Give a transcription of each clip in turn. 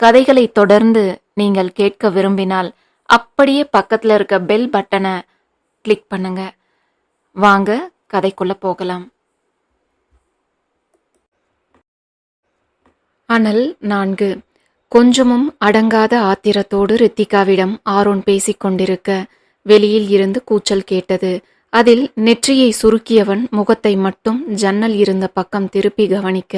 கதைகளை தொடர்ந்து நீங்கள் கேட்க விரும்பினால் அப்படியே பக்கத்தில் இருக்க பெல் பட்டனை கிளிக் பண்ணுங்க. வாங்க கதைக்குள்ள போகலாம். அனல் நான்கு. கொஞ்சமும் அடங்காத ஆத்திரத்தோடு ரித்திகாவிடம் ஆரோன் பேசிக்கொண்டிருக்க வெளியில் இருந்து கூச்சல் கேட்டது. அதில் நெற்றியை சுருக்கியவன் முகத்தை மட்டும் ஜன்னல் இருந்த பக்கம் திருப்பி கவனிக்க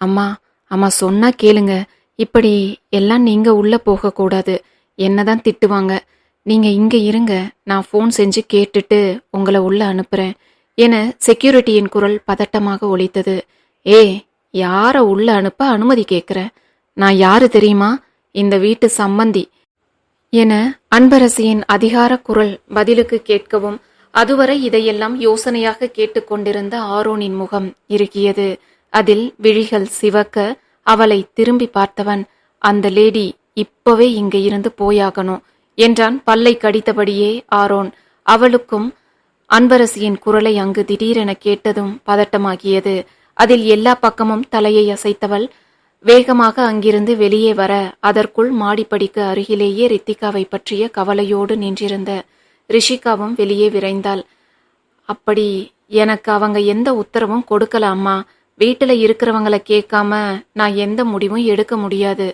அம்மா அம்மா சொன்னா கேளுங்க. இப்படி எல்லாம் நீங்க உள்ள போகக்கூடாது கூடாது. என்னதான் திட்டுவாங்க. நீங்க இங்க இருங்க. நான் ஃபோன் செஞ்சு கேட்டுட்டு உங்களை உள்ள அனுப்புறேன் என செக்யூரிட்டியின் குரல் பதட்டமாக ஒலித்தது. ஏ யார உள்ள அனுப்ப அனுமதி கேட்குறேன் நான் யாரு தெரியுமா? இந்த வீட்டு சம்பந்தி என அன்பரசியின் அதிகார குரல் பதிலுக்கு கேட்கவும் அதுவரை இதையெல்லாம் யோசனையாக கேட்டுக்கொண்டிருந்த ஆரோனின் முகம் இருக்கியது அதில் விழிகள் சிவக்க அவளை திரும்பி பார்த்தவன் அந்த லேடி இப்பவே இங்க இருந்து போயாகணும் என்றான். பல்லை கடித்தபடியே ஆரோன். அவளுக்கும் அன்பரசியின் குரலை அங்கு திடீரென கேட்டதும் பதட்டமாகியது. அதில் எல்லா பக்கமும் தலையை அசைத்தவள் வேகமாக அங்கிருந்து வெளியே வர அதற்குள் மாடிப்படிக்கு அருகிலேயே ரித்திகாவை பற்றிய கவலையோடு நின்றிருந்த ரிஷிகாவும் வெளியே விரைந்தாள். அப்படி எனக்கு அவங்க எந்த உத்தரவும் கொடுக்கல அம்மா வீட்டில் இருக்கிறவங்கள கேட்காம நான் எந்த முடிவும் எடுக்க முடியாது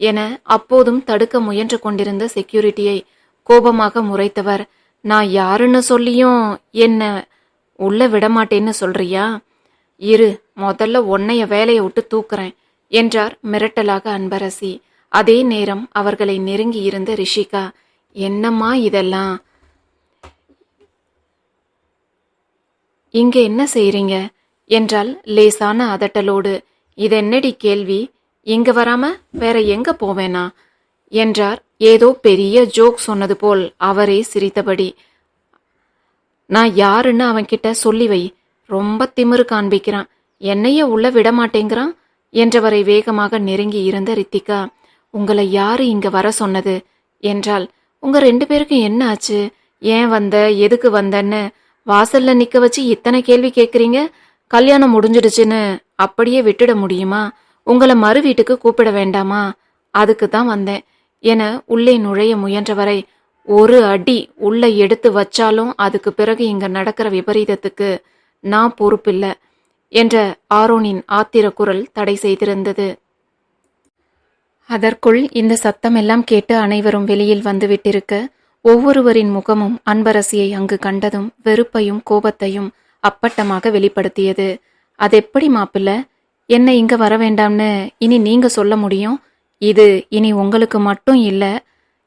என அப்போதும் தடுக்க முயன்று கொண்டிருந்த செக்யூரிட்டியை கோபமாக முறைத்தவர். நான் யாருன்னு சொல்லியும் என்ன உள்ள விடமாட்டேன்னு சொல்றியா? இரு முதல்ல உன்னைய வேலையை விட்டு தூக்குறேன் என்றார் மிரட்டலாக அன்பரசி. அதே நேரம் அவர்களை நெருங்கி இருந்த ரிஷிகா என்னம்மா இதெல்லாம்? இங்க என்ன செய்றீங்க? என்றால் லேசான அதட்டலோடு. இதென்னடி கேள்வி? இங்க வராம வேற எங்க போவேனா? என்றார். ஏதோ பெரிய ஜோக் சொன்னது போல் அவரே சிரித்தபடி. நான் யாருன்னு அவன்கிட்ட சொல்லி வை. ரொம்ப திமிரு காண்பிக்கிறான். என்னையே உள்ள விட மாட்டேங்கிறான் என்றவரை வேகமாக நெருங்கி இருந்த ரித்திகா. உங்களை யாரு இங்க வர சொன்னது? என்றால் உங்க ரெண்டு பேருக்கும் என்ன ஆச்சு? ஏன் வந்த? எதுக்கு வந்தன்னு? வாசல்ல நிக்க வச்சு இத்தனை கேள்வி கேட்குறீங்க கல்யாணம் முடிஞ்சிடுச்சுன்னு அப்படியே விட்டுட முடியுமா? உங்களை மறு வீட்டுக்கு கூப்பிட வேண்டாமா? அதுக்கு தான் வந்தேன். என உள்ளே நுழைய முயன்றவரை ஒரு அடி உள்ள எடுத்து வச்சாலும் அதுக்கு பிறகு இங்க நடக்கிற விபரீதத்துக்கு நான் பொறுப்பில்ல என்ற ஆரோனின் ஆத்திர குரல் தடை செய்திருந்தது. அதற்குள் இந்த சத்தமெல்லாம் கேட்டு அனைவரும் வெளியில் வந்துவிட்டிருக்க ஒவ்வொருவரின் முகமும் அன்பரசியை அங்கு கண்டதும் வெறுப்பையும் கோபத்தையும் அப்பட்டமாக வெளிப்படுத்தியது. அது எப்படி மாப்பிள்ள? என்ன இங்க வர வேண்டாம்னு இனி நீங்க சொல்ல முடியும்? இது இனி உங்களுக்கு மட்டும் இல்ல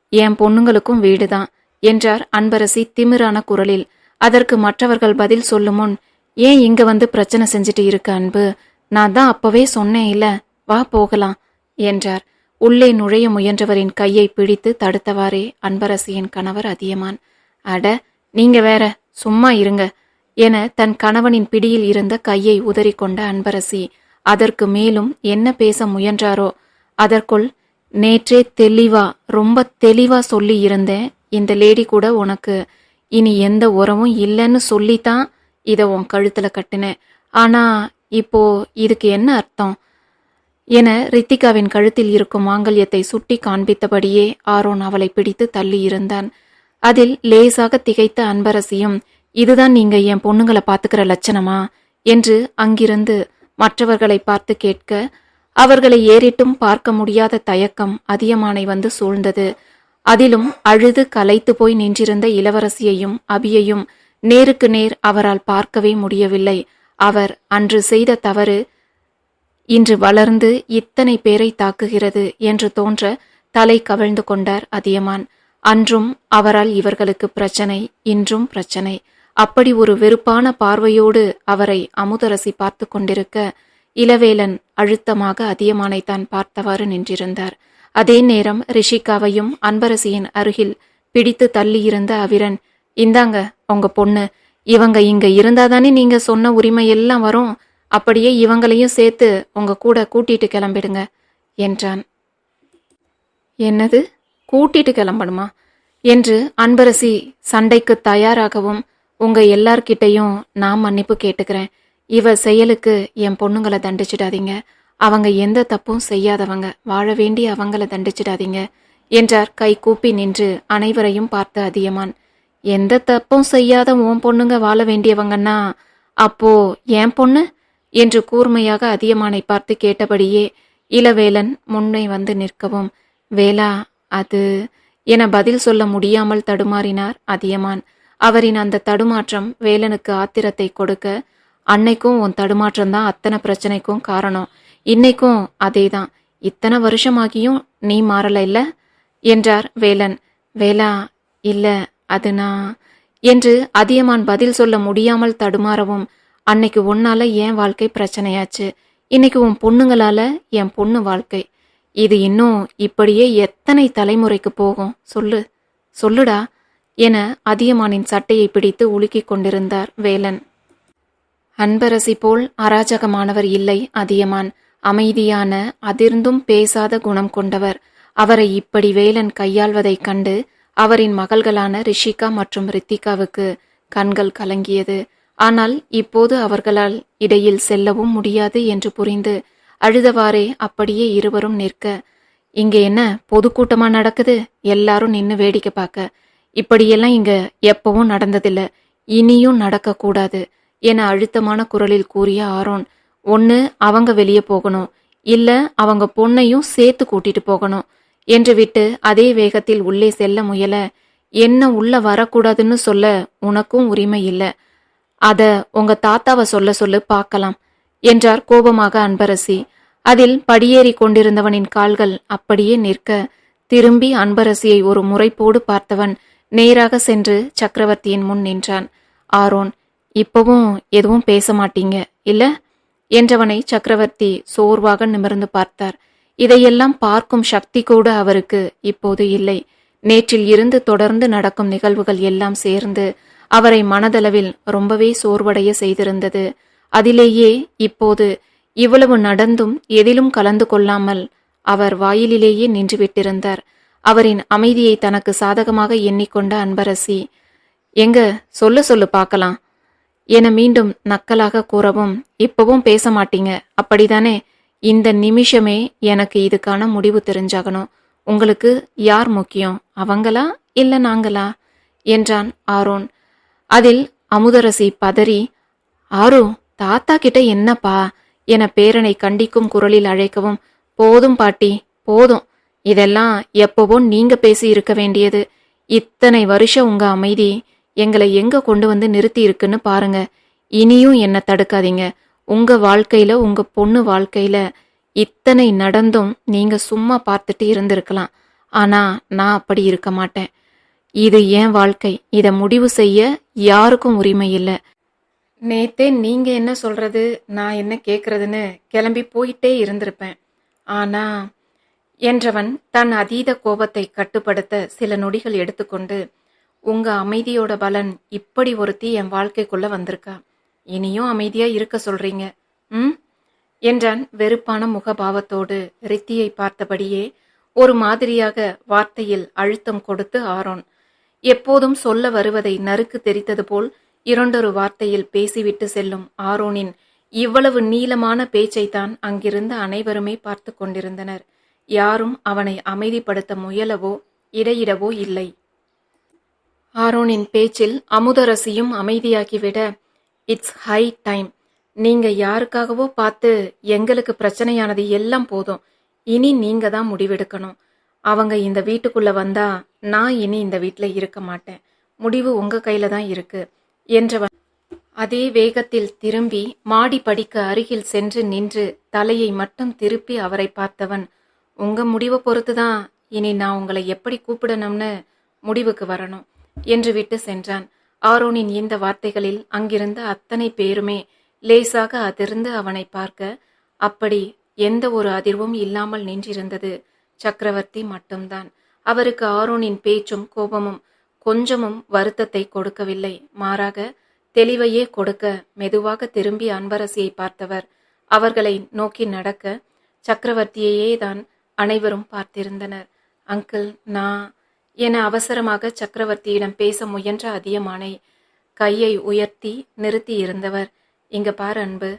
என் பொண்ணுங்களுக்கும் வீடுதான் என்றார் அன்பரசி திமிரான குரலில். அதற்கு மற்றவர்கள் பதில் சொல்லும் முன் ஏன் இங்க வந்து பிரச்சனை செஞ்சுட்டு இருக்க அன்பு? நான் தான் அப்பவே சொன்னேன் இல்ல வா போகலாம் என்றார். உள்ளே நுழைய முயன்றவரின் கையை பிடித்து தடுத்தவாறே அன்பரசியின் கணவர் அதியமான். அட நீங்க வேற சும்மா இருங்க. என தன் கணவனின் பிடியில் இருந்த கையை உதறிக்கொண்ட அன்பரசி அதற்கு மேலும் என்ன பேச முயன்றாரோ? அதற்குள் நேற்றே தெளிவா ரொம்ப தெளிவா சொல்லி இருந்தேன். இந்த லேடி கூட உனக்கு இனி எந்த உறவும் இல்லைன்னு சொல்லித்தான் இதை உன் கழுத்துல கட்டினேன். ஆனா இப்போ இதுக்கு என்ன அர்த்தம்? என ரித்திகாவின் கழுத்தில் இருக்கும் மாங்கல்யத்தை சுட்டி காண்பித்தபடியே ஆரோன் அவளை பிடித்து தள்ளி இருந்தான். அதில் லேசாக திகைத்த அன்பரசியும் இதுதான் நீங்க என் பொண்ணுங்களை பார்த்துக்கிற லட்சணமா? என்று அங்கிருந்து மற்றவர்களை பார்த்து கேட்க அவர்களை ஏறிட்டும் பார்க்க முடியாத தயக்கம் அதியமானை வந்து சூழ்ந்தது. அதிலும் அழுது கலைத்து போய் நின்றிருந்த இளவரசியையும் அபியையும் நேருக்கு நேர் அவரால் பார்க்கவே முடியவில்லை. அவர் அன்று செய்த தவறு இன்று வளர்ந்து இத்தனை பேரை தாக்குகிறது என்று தோன்ற தலை கவிழ்ந்து கொண்டார் அதியமான். அன்றும் அவரால் இவர்களுக்கு பிரச்சனை இன்றும் பிரச்சனை. அப்படி ஒரு வெறுப்பான பார்வையோடு அவரை அமுதரசி பார்த்து கொண்டிருக்க இளவேலன் அழுத்தமாக அதியமானைத்தான் பார்த்தவாறு நின்றிருந்தார். அதே நேரம் ரிஷிகாவையும் அன்பரசியின் அருகில் பிடித்து தள்ளியிருந்த அவிரன் இந்தாங்க உங்க பொண்ணு இவங்க இங்க இருந்தாதானே நீங்க சொன்ன உரிமை எல்லாம் வரும் அப்படியே இவங்களையும் சேர்த்து உங்க கூட கூட்டிட்டு கிளம்பிடுங்க என்றான். என்னது? கூட்டிட்டு கிளம்பணுமா? என்று அன்பரசி சண்டைக்கு தயாராகவும் உங்க எல்லார்கிட்டையும் நான் மன்னிப்பு கேட்டுக்கிறேன். இவ செயலுக்கு என் பொண்ணுங்களை தண்டிச்சிடாதீங்க. அவங்க எந்த தப்பும் செய்யாதவங்க. வாழ வேண்டிய அவங்கள தண்டிச்சிடாதீங்க. என்றார் கை கூப்பி நின்று அனைவரையும் பார்த்த அதியமான். எந்த தப்பும் செய்யாத உன் பொண்ணுங்க வாழ வேண்டியவங்கன்னா அப்போ என் பொண்ணு? என்று கூர்மையாக அதியமானை பார்த்து கேட்டபடியே இளவேலன் முன்னே வந்து நிற்கவும் வேலா அது என பதில் சொல்ல முடியாமல் தடுமாறினார் அதியமான். அவரின் அந்த தடுமாற்றம் வேலனுக்கு ஆத்திரத்தை கொடுக்க அன்னைக்கும் உன் தடுமாற்றம் தான் அத்தனை பிரச்சனைக்கும் காரணம். இன்னைக்கும் அதேதான். இத்தனை வருஷமாகியும் நீ மாறல இல்ல? என்றார் வேலன். வேலா இல்ல அது நான். என்று அதியமான் பதில் சொல்ல முடியாமல் தடுமாறவும் அன்னைக்கு உன்னால என் வாழ்க்கை பிரச்சனையாச்சு. இன்னைக்கு உன் பொண்ணுங்களால என் பொண்ணு வாழ்க்கை. இது இன்னும் இப்படியே எத்தனை தலைமுறைக்கு போகும்? சொல்லு. சொல்லுடா. என அதியமானின் சட்டையை பிடித்து உலுக்கிக் கொண்டிருந்தார் வேலன். அன்பரசி போல் அராஜகமானவர் இல்லை அதியமான். அமைதியான அதிர்ந்தும் பேசாத குணம் கொண்டவர். அவரை இப்படி வேலன் கையாள்வதைக் கண்டு அவரின் மகள்களான ரிஷிகா மற்றும் ரித்திகாவுக்கு கண்கள் கலங்கியது. ஆனால் இப்போது அவர்களால் இடையில் செல்லவும் முடியாது என்று புரிந்து அழுதவாறே அப்படியே இருவரும் நிற்க இங்க என்ன? பொதுக்கூட்டமா நடக்குது? எல்லாரும் நின்னு வேடிக்கை பார்க்க. இப்படியெல்லாம் இங்க எப்பவும் நடந்ததில்ல. இனியும் நடக்கக்கூடாது என அழுத்தமான குரலில் கூறிய ஆரோன் ஒன்னு அவங்க வெளியே போகணும். இல்ல அவங்க பொண்ணையும் சேர்த்து கூட்டிட்டு போகணும். என்று விட்டு அதே வேகத்தில் உள்ளே செல்ல முயல என்ன உள்ள வரக்கூடாதுன்னு சொல்ல உனக்கும் உரிமை இல்லை. அத உங்க தாத்தாவை சொல்ல சொல்லு பார்க்கலாம் என்றார் கோபமாக அன்பரசி. அதில் படியேறி கொண்டிருந்தவனின் கால்கள் அப்படியே நிற்க திரும்பி அன்பரசியை ஒரு முறைப்போடு பார்த்தவன் நேராக சென்று சக்கரவர்த்தியின் முன் நின்றான். ஆரோன் இப்பவும் எதுவும் பேச மாட்டீங்க இல்ல? என்றவனை சக்கரவர்த்தி சோர்வாக நிமிர்ந்து பார்த்தார். இதையெல்லாம் பார்க்கும் சக்தி கூட அவருக்கு இப்போது இல்லை. நேற்றில் இருந்து தொடர்ந்து நடக்கும் நிகழ்வுகள் எல்லாம் சேர்ந்து அவரை மனதளவில் ரொம்பவே சோர்வடைய செய்திருந்தது. அதிலேயே இப்போது இவ்வளவு நடந்தும் எதிலும் கலந்து கொள்ளாமல் அவர் வாயிலிலேயே நின்றுவிட்டிருந்தார். அவரின் அமைதியை தனக்கு சாதகமாக எண்ணிக்கொண்ட அன்பரசி எங்க? சொல்ல சொல்லு பார்க்கலாம். என மீண்டும் நக்கலாக கூறவும் இப்பவும் பேச மாட்டீங்க. அப்படிதானே? இந்த நிமிஷமே எனக்கு இதுக்கான முடிவு தெரிஞ்சாகணும். உங்களுக்கு யார் முக்கியம்? அவங்களா இல்ல நாங்களா? என்றான் ஆரோன். அதில் அமுதரசி பதறி ஆரு தாத்தா கிட்ட என்னப்பா? என பேரனை கண்டிக்கும் குரலில் அழைக்கவும் போதும் பாட்டி போதும். இதெல்லாம் எப்பவோ நீங்க பேசி இருக்க வேண்டியது. இத்தனை வருஷம் உங்க அமைதி எங்களை எங்க கொண்டு வந்து நிறுத்தி இருக்குன்னு பாருங்க. இனியும் என்ன தடுக்காதீங்க. உங்க வாழ்க்கையில உங்க பொண்ணு வாழ்க்கையில இத்தனை நடந்தும் நீங்க சும்மா பார்த்துட்டு இருந்திருக்கலாம். ஆனா நான் அப்படி இருக்க மாட்டேன். இது என் வாழ்க்கை. இதை முடிவு செய்ய யாருக்கும் உரிமை இல்லை. நேத்தே நீங்க என்ன சொல்றது நான் என்ன கேட்கறதுன்னு கிளம்பி போயிட்டே இருந்திருப்பேன். ஆனா என்றவன் தன் அதீத கோபத்தை கட்டுப்படுத்த சில நொடிகள் எடுத்துக்கொண்டு உங்க அமைதியோட பலன் இப்படி ஒருத்தி என் வாழ்க்கைக்குள்ள வந்திருக்கா? இனியும் அமைதியா இருக்க சொல்றீங்க ம்? என்றான் வெறுப்பான முகபாவத்தோடு ரித்தியை பார்த்தபடியே ஒரு மாதிரியாக வார்த்தையில் அழுத்தம் கொடுத்து ஆரோன் எப்போதும் சொல்ல வருவதை நறுக்கு தெரித்தது போல் இரண்டொரு வார்த்தையில் பேசிவிட்டு செல்லும் ஆரோனின் இவ்வளவு நீளமான பேச்சைத்தான் அங்கிருந்த அனைவருமே பார்த்து கொண்டிருந்தனர். யாரும் அவனை அமைதிப்படுத்த முயலவோ இடையிடவோ இல்லை. ஆரோனின் பேச்சில் அமுதரசியும் அமைதியாகிவிட இட்ஸ் ஹை டைம். நீங்க யாருக்காகவோ பார்த்து எங்களுக்கு பிரச்சனையானது எல்லாம் போதும். இனி நீங்க தான் முடிவெடுக்கணும். அவங்க இந்த வீட்டுக்குள்ள வந்தா நான் இனி இந்த வீட்டில் இருக்க மாட்டேன். முடிவு உங்க கையில தான் இருக்கு என்றவன் அதே வேகத்தில் திரும்பி மாடி படிக்க அருகில் சென்று நின்று தலையை மட்டும் திருப்பி அவரை பார்த்தவன் உங்கள் முடிவை பொறுத்து தான் இனி நான் உங்களை எப்படி கூப்பிடணும்னு முடிவுக்கு வரணும் என்று விட்டு சென்றான். ஆரோனின் இந்த வார்த்தைகளில் அங்கிருந்த அத்தனை பேருமே லேசாக அதிர்ந்து அவனை பார்க்க அப்படி எந்த ஒரு அதிர்வும் இல்லாமல் நின்றிருந்தது. சக்கரவர்த்தி மட்டும்தான். அவருக்கு ஆரோனின் பேச்சும் கோபமும் கொஞ்சமும் வருத்தத்தை கொடுக்கவில்லை. மாறாக தெளிவையே கொடுக்க மெதுவாக திரும்பி அன்பரசியை பார்த்தவர். அவர்களை நோக்கி நடக்க சக்கரவர்த்தியையே தான் அனைவரும் பார்த்திருந்தனர். அங்கிள் நான் என அவசரமாக சக்கரவர்த்தியிடம் பேச முயன்ற அதியமானை கையை உயர்த்தி நிறுத்தி இருந்தவர். இங்க பாரு அன்பு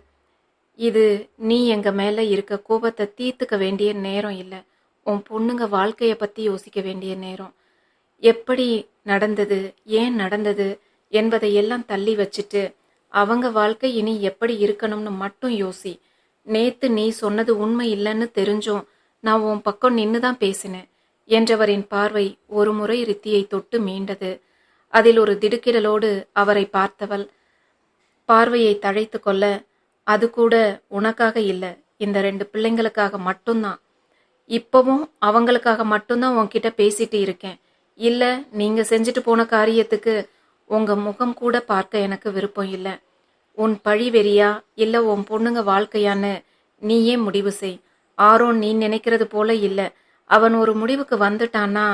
இது நீ எங்க மேல இருக்க கோபத்தை தீர்த்துக்க வேண்டிய நேரம் இல்லை. உன் பொண்ணுங்க வாழ்க்கையை பத்தி யோசிக்க வேண்டிய நேரம். எப்படி நடந்தது ஏன் நடந்தது என்பதை எல்லாம் தள்ளி வச்சுட்டு அவங்க வாழ்க்கை இனி எப்படி இருக்கணும்னு மட்டும் யோசி. நேத்து நீ சொன்னது உண்மை இல்லைன்னு தெரிஞ்சும் நான் உன் பக்கம் நின்று தான் பேசினேன். என்றவரின் பார்வை ஒரு முறை ரித்தியை தொட்டு மீண்டது. அதில் ஒரு திடுக்கிடலோடு அவரை பார்த்தவள் பார்வையை தழைத்து கொள்ள அது கூட உனக்காக இல்லை. இந்த ரெண்டு பிள்ளைங்களுக்காக மட்டும்தான். இப்பவும் அவங்களுக்காக மட்டும்தான் உன்கிட்ட பேசிட்டு இருக்கேன். இல்லை நீங்கள் செஞ்சுட்டு போன காரியத்துக்கு உங்கள் முகம் கூட பார்க்க எனக்கு விருப்பம் இல்லை. உன் பழி வெறியா இல்லை உன் பொண்ணுங்க வாழ்க்கையான்னு நீயே முடிவு செய். ஆரோன் நீ நினைக்கிறது போல இல்லை. அவன் ஒரு முடிவுக்கு வந்துட்டான்னா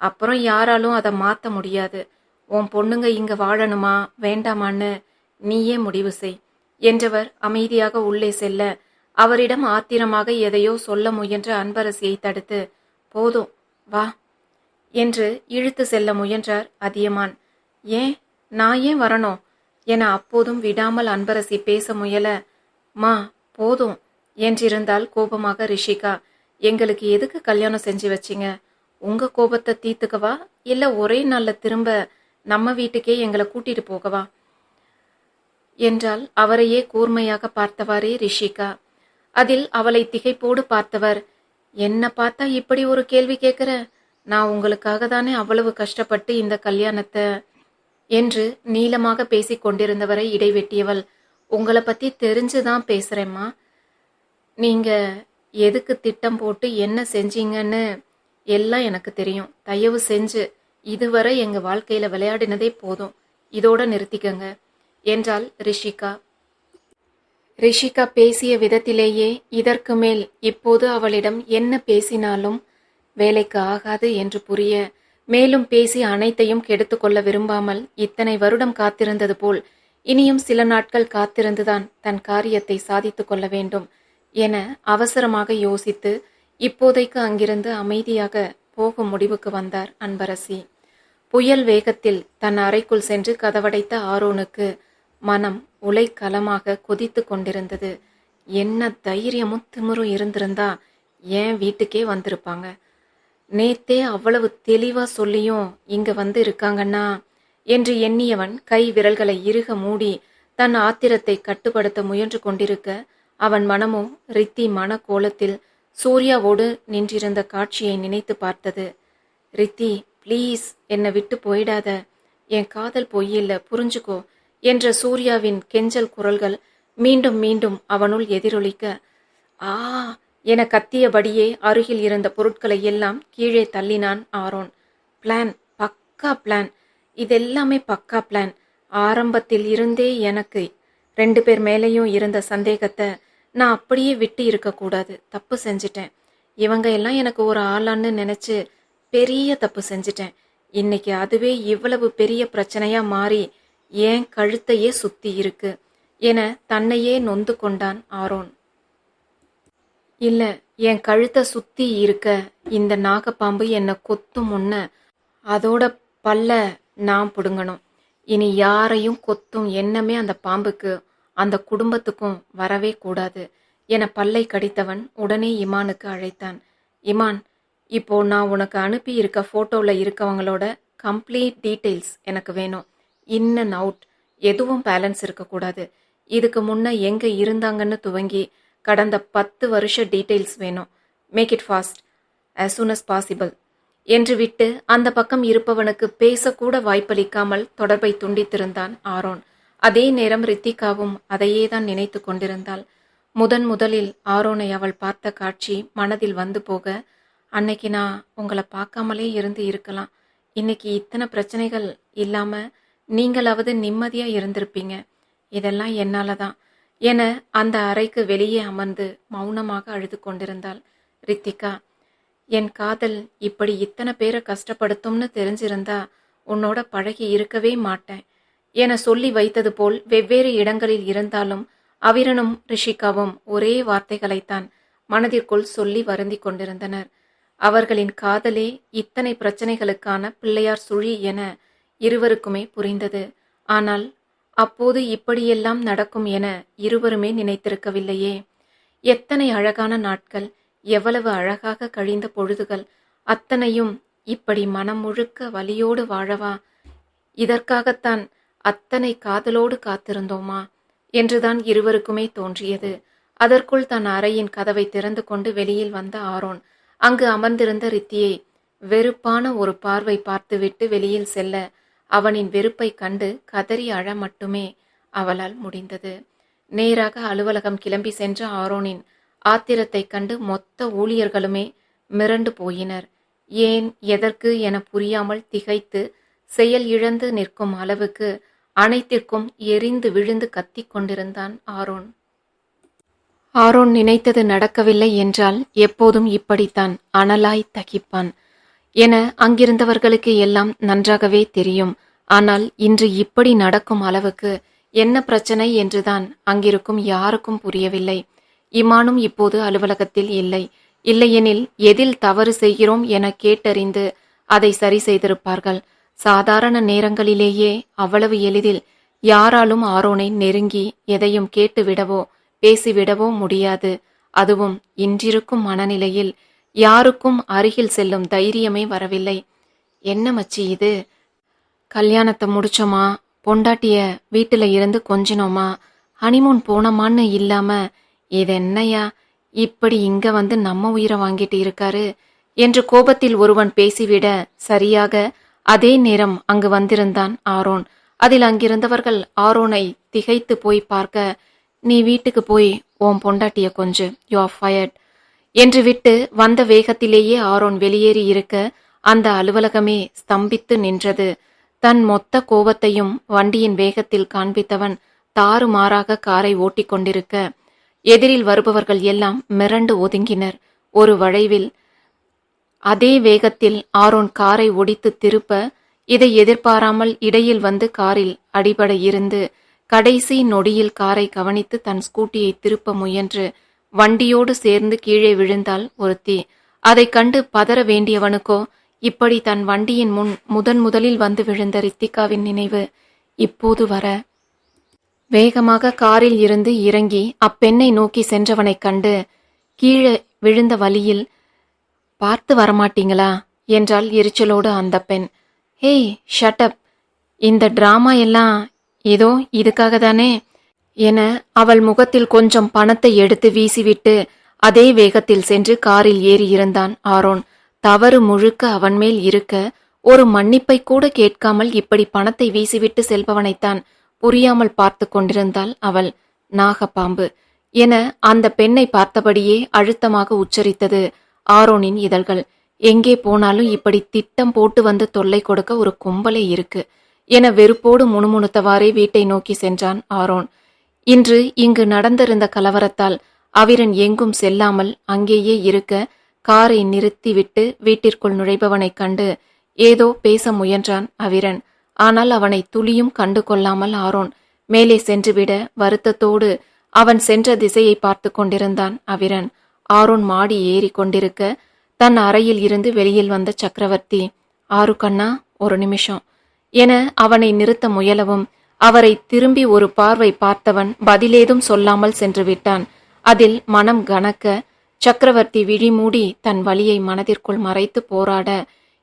அப்புறம் யாராலும் அதை மாற்ற முடியாது. உன் பொண்ணுங்க இங்க வாழணுமா வேண்டாமான்னு நீயே முடிவு செய் என்றவர் அமைதியாக உள்ளே செல்ல அவரிடம் ஆத்திரமாக எதையோ சொல்ல முயன்ற அன்பரசியை தடுத்து போதும் வா என்று இழுத்து செல்ல முயன்றார் அதியமான். ஏன் நான் ஏன் வரணும்? என அப்போதும் விடாமல் அன்பரசி பேச முயல மா போதும் என்றிருந்தால் கோபமாக ரிஷிகா எங்களுக்கு எதுக்கு கல்யாணம் செஞ்சு வச்சிங்க? உங்க கோபத்தை தீர்த்துக்கவா? இல்ல ஒரே நாளில் திரும்ப நம்ம வீட்டுக்கே எங்களை கூட்டிட்டு போகவா? என்றால் அவரையே கூர்மையாக பார்த்தவாறே ரிஷிகா. அதில் அவளை திகைப்போடு பார்த்தவர் என்ன பார்த்தா இப்படி ஒரு கேள்வி கேட்குற நான் உங்களுக்காக தானே அவ்வளவு கஷ்டப்பட்டு இந்த கல்யாணத்தை என்று நீளமாக பேசி கொண்டிருந்தவரை இடைவெட்டியவள் உங்களை பத்தி தெரிஞ்சுதான் பேசுறேம்மா. நீங்க எதுக்கு திட்டம் போட்டு என்ன செஞ்சீங்கன்னு எல்லாம் எனக்கு தெரியும். தயவு செஞ்சு இதுவரை எங்க வாழ்க்கையில விளையாடினதே போதும். இதோட நிறுத்திக்கங்க. என்றாள் ரிஷிகா. ரிஷிகா பேசிய விதத்திலேயே இதற்கு மேல் இப்போது அவளிடம் என்ன பேசினாலும் வேலைக்கு ஆகாது என்று புரிய மேலும் பேசி அனைத்தையும் கெடுத்துக்கொள்ள விரும்பாமல் இத்தனை வருடம் காத்திருந்தது போல் இனியும் சில நாட்கள் காத்திருந்துதான் தன் காரியத்தை சாதித்துக் கொள்ள வேண்டும். என அவசரமாக யோசித்து இப்போதைக்கு அங்கிருந்து அமைதியாக போகும் முடிவுக்கு வந்தார் அன்பரசி. புயல் வேகத்தில் தன் அறைக்குள் சென்று கதவடைத்த ஆரோனுக்கு மனம் உலைக்கலமாக கொதித்து கொண்டிருந்தது. என்ன தைரியமும் திமிரும் இருந்திருந்தா ஏன் வீட்டுக்கே வந்திருப்பாங்க? நேத்தே அவ்வளவு தெளிவா சொல்லியும் இங்க வந்து இருக்காங்கன்னா என்று எண்ணியவன் கை விரல்களை இறுக மூடி தன் ஆத்திரத்தை கட்டுப்படுத்த முயன்று கொண்டிருக்க அவன் மனமோ ரித்தி மன கோலத்தில் சூர்யாவோடு நின்றிருந்த காட்சியை நினைத்து பார்த்தது. ரித்தி ப்ளீஸ் என்னை விட்டு போயிடாத. என் காதல் பொய்யில்ல புரிஞ்சுக்கோ என்ற சூர்யாவின் கெஞ்சல் குரல்கள் மீண்டும் மீண்டும் அவனுள் எதிரொலிக்க ஆ என கத்தியபடியே அருகில் இருந்த பொருட்களை எல்லாம் கீழே தள்ளினான் ஆரோன். Plan pakka plan. இதெல்லாமே பக்கா பிளான். ஆரம்பத்தில் இருந்தே எனக்கு. ரெண்டு பேர் மேலேயும் இருந்த சந்தேகத்தை நான் அப்படியே விட்டு இருக்கக்கூடாது தப்பு செஞ்சிட்டேன். இவங்க எல்லாம் எனக்கு ஒரு ஆளான்னு நினச்சி பெரிய தப்பு செஞ்சிட்டேன். இன்னைக்கு அதுவே இவ்வளவு பெரிய பிரச்சனையா மாறி ஏன் கழுத்தையே சுத்தி இருக்கு என தன்னையே நொந்து கொண்டான் ஆரோன். இல்ல என் கழுத்தை சுத்தி இருக்க இந்த நாகப்பாம்பு என்னை கொத்தும் முன்ன அதோட பல்ல நான் பிடுங்கணும். இனி யாரையும் கொத்தும் எண்ணமே அந்த பாம்புக்கு அந்த குடும்பத்துக்கும் வரவே கூடாது என பல்லை கடித்தவன் உடனே இமானுக்கு அழைத்தான். இமான் இப்போ நான் உனக்கு அனுப்பி இருக்க ஃபோட்டோவில் இருக்கவங்களோட கம்ப்ளீட் டீட்டெயில்ஸ் எனக்கு வேணும். இன் அண்ட் அவுட் எதுவும் பேலன்ஸ் இருக்கக்கூடாது. இதுக்கு முன்ன எங்கே இருந்தாங்கன்னு துவங்கி கடந்த பத்து வருஷ டீட்டெயில்ஸ் வேணும். Make it fast as soon as possible என்று விட்டு அந்த பக்கம் இருப்பவனுக்கு பேசக்கூட வாய்ப்பளிக்காமல் தொடர்பை துண்டித்திருந்தான் ஆரோன். அதே நேரம் ரித்திகாவும் அதையே தான் நினைத்து கொண்டிருந்தாள். முதன் முதலில் ஆரோனை அவள் பார்த்த காட்சி மனதில் வந்து போக அன்னைக்கு நான் உங்களை பார்க்காமலே இருந்து இருக்கலாம். இன்னைக்கு இத்தனை பிரச்சனைகள் இல்லாமல் நீங்களாவது நிம்மதியாக இருந்திருப்பீங்க. இதெல்லாம் என்னால் தான் என அந்த அறைக்கு வெளியே அமர்ந்து மௌனமாக அழுது கொண்டிருந்தாள் ரித்திகா. என் காதல் இப்படி இத்தனை பேரை கஷ்டப்படுத்தும்னு தெரிஞ்சிருந்தா உன்னோட பழகி இருக்கவே மாட்டேன். என சொல்லி வைத்தது போல் வெவ்வேறு இடங்களில் இருந்தாலும் அவிரனும் ரிஷிகாவும் ஒரே வார்த்தைகளைத்தான் மனதிற்குள் சொல்லி வருந்தி கொண்டிருந்தனர். அவர்களின் காதலே இத்தனை பிரச்சனைகளுக்கான பிள்ளையார் சுழி என இருவருக்குமே புரிந்தது. ஆனால் அப்போது இப்படியெல்லாம் நடக்கும் என இருவருமே நினைத்திருக்கவில்லையே. எத்தனை அழகான நாட்கள் எவ்வளவு அழகாக கழிந்த பொழுதுகள் அத்தனையும் இப்படி மனம் முழுக்க வலியோடு வாழவா? இதற்காகத்தான் அத்தனை காதலோடு காத்திருந்தோமா? என்றுதான் இருவருக்குமே தோன்றியது. அதற்குள் தன் அறையின் கதவை திறந்து கொண்டு வெளியில் வந்த ஆரோன் அங்கு அமர்ந்திருந்த ரித்தியை வெறுப்பான ஒரு பார்வை பார்த்துவிட்டு வெளியில் செல்ல அவனின் வெறுப்பை கண்டு கதறி அழ மட்டுமே அவளால் முடிந்தது. நேராக அலுவலகம் கிளம்பி சென்ற ஆரோனின் ஆத்திரத்தைக் கண்டு மொத்த ஊழியர்களுமே மிரண்டு போயினர். ஏன் எதற்கு என புரியாமல் திகைத்து செயல் இழந்து நிற்கும் அளவுக்கு அனைத்திற்கும் எரிந்து விழுந்து கத்திக் கொண்டிருந்தான் ஆரோன். ஆரோன் நினைத்தது நடக்கவில்லை என்றால் எப்போதும் இப்படித்தான் அனலாய் தகிப்பான். என அங்கிருந்தவர்களுக்கு எல்லாம் நன்றாகவே தெரியும். ஆனால் இன்று இப்படி நடக்கும் அளவுக்கு என்ன பிரச்சனை என்றுதான் அங்கிருக்கும் யாருக்கும் புரியவில்லை. இமானும் இப்போது அலுவலகத்தில் இல்லை. இல்லையெனில் எதில் தவறு செய்கிறோம் என கேட்டறிந்து அதை சரி செய்திருப்பார்கள். சாதாரண நேரங்களிலேயே அவ்வளவு எளிதில் யாராலும் ஆரோனை நெருங்கி எதையும் கேட்டுவிடவோ பேசிவிடவோ முடியாது. அதுவும் இன்றிருக்கும் மனநிலையில் யாருக்கும் அருகில் செல்லும் தைரியமே வரவில்லை. என்ன மச்சி இது? கல்யாணத்தை முடிச்சோமா? பொண்டாட்டிய வீட்டில் இருந்து கொஞ்சினோமா? ஹனிமூன் போனோமான்னு இல்லாம இது என்னையா இப்படி இங்க வந்து நம்ம உயிரை வாங்கிட்டு இருக்காரு? என்று கோபத்தில் ஒருவன் பேசிவிட சரியாக அதே நேரம் அங்கு வந்திருந்தான் ஆரோன். அதில் அங்கிருந்தவர்கள் ஆரோனை திகைத்து போய் பார்க்க நீ வீட்டுக்கு போய் உன் பொண்டாட்டிய கொஞ்சு யூ ஆர் ஃபயர்ட் என்று விட்டு வந்த வேகத்திலேயே ஆரோன் வெளியேறி இருக்க அந்த அலுவலகமே ஸ்தம்பித்து நின்றது. தன் மொத்த கோபத்தையும் வண்டியின் வேகத்தில் காண்பித்தவன் தாறுமாறாக காரை ஓட்டிக் கொண்டிருக்க எதிரில் வருபவர்கள் எல்லாம் மிரண்டு ஒதுங்கினர். ஒரு வளைவில் அதே வேகத்தில் ஆரோன் காரை ஒடித்து திருப்ப இதை எதிர்பாராமல் இடையில் வந்து காரில் அடிபட இருந்து கடைசி நொடியில் காரை கவனித்து தன் ஸ்கூட்டியை திருப்ப முயன்று வண்டியோடு சேர்ந்து கீழே விழுந்தாள் ஒருத்தி. அதைக் கண்டு பதற வேண்டியவனுக்கோ இப்படி தன் வண்டியின் முன் முதன் முதலில் வந்து விழுந்த ரித்திகாவின் நினைவு இப்போது வர. வேகமாக காரில் இருந்து இறங்கி அப்பெண்ணை நோக்கி சென்றவனைக் கண்டு கீழே விழுந்த வழியில் பார்த்து வரமாட்டீங்களா? என்றாள் எரிச்சலோடு அந்த பெண். ஹேய் ஷட்டப் இந்த டிராமா எல்லாம் ஏதோ இதுக்காக தானே? என அவள் முகத்தில் கொஞ்சம் பணத்தை எடுத்து வீசிவிட்டு அதே வேகத்தில் சென்று காரில் ஏறி இருந்தான் ஆரோன். தவறு முழுக்க அவன் மேல் இருக்க ஒரு மன்னிப்பை கூட கேட்காமல் இப்படி பணத்தை வீசிவிட்டு செல்பவனைத்தான் புரியாமல் பார்த்து கொண்டிருந்தாள் அவள். நாகப்பாம்பு. என அந்த பெண்ணை பார்த்தபடியே அழுத்தமாக உச்சரித்தது. ஆரோனின் இதழ்கள். எங்கே போனாலும் இப்படி திட்டம் போட்டு வந்து தொல்லை கொடுக்க ஒரு கும்பலே இருக்கு. என வெறுப்போடு முணுமுணுத்தவாறே வீட்டை நோக்கி சென்றான் ஆரோன். இன்று இங்கு நடந்திருந்த கலவரத்தால் அவிரன் எங்கும் செல்லாமல் அங்கேயே இருக்க காரை நிறுத்திவிட்டு வீட்டிற்குள் நுழைபவனைக் கண்டு ஏதோ பேச முயன்றான் அவிரன். ஆனால் அவனை துளியும் கண்டு கொள்ளாமல் ஆரோன் மேலே சென்றுவிட வருத்தத்தோடு அவன் சென்ற திசையை பார்த்து கொண்டிருந்தான் அவிரன். ஆரோன் மாடி ஏறி கொண்டிருக்க தன் அறையில் இருந்து வெளியில் வந்த சக்கரவர்த்தி ஆறு கண்ணா ஒரு நிமிஷம் என அவனை நிறுத்த முயலவும் அவரை திரும்பி ஒரு பார்வை பார்த்தவன் பதிலேதும் சொல்லாமல் சென்று விட்டான். அதில் மனம் கனக்க சக்கரவர்த்தி விழிமூடி தன் வழியை மனதிற்குள் மறைத்து போராட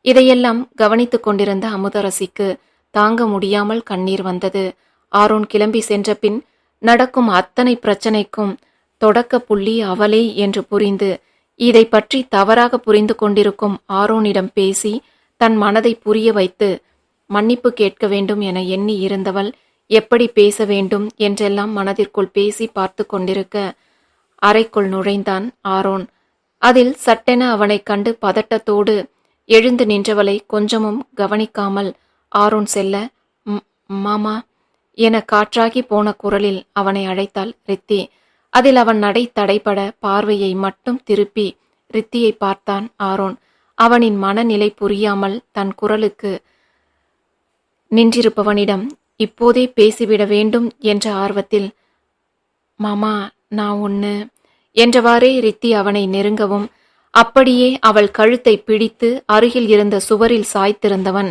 இதையெல்லாம் கவனித்துக் கொண்டிருந்த அமுதரசிக்கு தாங்க முடியாமல் கண்ணீர் வந்தது. ஆரோன் கிளம்பி சென்ற பின் நடக்கும் அத்தனை பிரச்சனைக்கும் தொடக்கப்புள்ளி அவளே என்று புரிந்து இதை பற்றி தவறாக புரிந்து கொண்டிருக்கும் ஆரோனிடம் பேசி தன் மனதை புரிய வைத்து மன்னிப்பு கேட்க வேண்டும் என எண்ணி இருந்தவள் எப்படி பேச வேண்டும்? என்றெல்லாம் மனதிற்குள் பேசி பார்த்து கொண்டிருக்க அறைக்குள் நுழைந்தான் ஆரோன். அதில் சட்டென அவனைக் கண்டு பதட்டத்தோடு எழுந்து நின்றவளை கொஞ்சமும் கவனிக்காமல் ஆரோன் செல்ல "ம், மாமா என காற்றாகி போன குரலில் அவனை அழைத்தாள் ரித்தி. அதில் அவன் நடை தடைபட பார்வையை மட்டும் திருப்பி ரித்தியை பார்த்தான் ஆரோன். அவனின் மனநிலை புரியாமல் தன் குரலுக்கு நின்றிருப்பவனிடம் இப்போதே பேசிவிட வேண்டும் என்ற ஆர்வத்தில் மாமா நான் ஒன்று என்றவாறே ரித்தி அவனை நெருங்கவும் அப்படியே அவள் கழுத்தை பிடித்து அருகில் இருந்த சுவரில் சாய்த்திருந்தவன்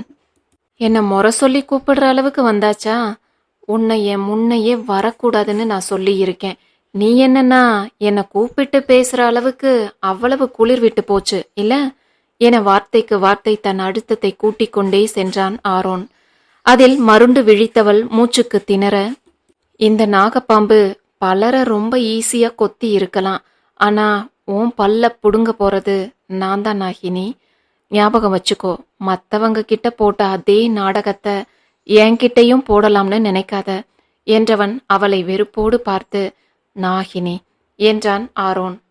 என்ன முறை சொல்லி கூப்பிடுற அளவுக்கு வந்தாச்சா? உன்னை என் முன்னையே வரக்கூடாதுன்னு நான் சொல்லியிருக்கேன். நீ என்னன்னா என்னை கூப்பிட்டு பேசுற அளவுக்கு அவ்வளவு குளிர் விட்டு போச்சு இல்ல? என வார்த்தைக்கு வார்த்தை தன் அழுத்தத்தை கூட்டிக் கொண்டே சென்றான் ஆரோன். அதில் மருண்டு விழித்தவள் மூச்சுக்கு திணற இந்த நாகப்பாம்பு பலரை ரொம்ப ஈஸியா கொத்தி இருக்கலாம். ஆனா உன் பல்ல புடுங்க போறது நான் தான் நாகினி. ஞாபகம் வச்சுக்கோ மத்தவங்க கிட்ட போட்ட அதே நாடகத்தை என்கிட்டையும் போடலாம்னு நினைக்காத என்றவன் அவளை வெறுப்போடு பார்த்து நாகினி என்றான் ஆரோன்.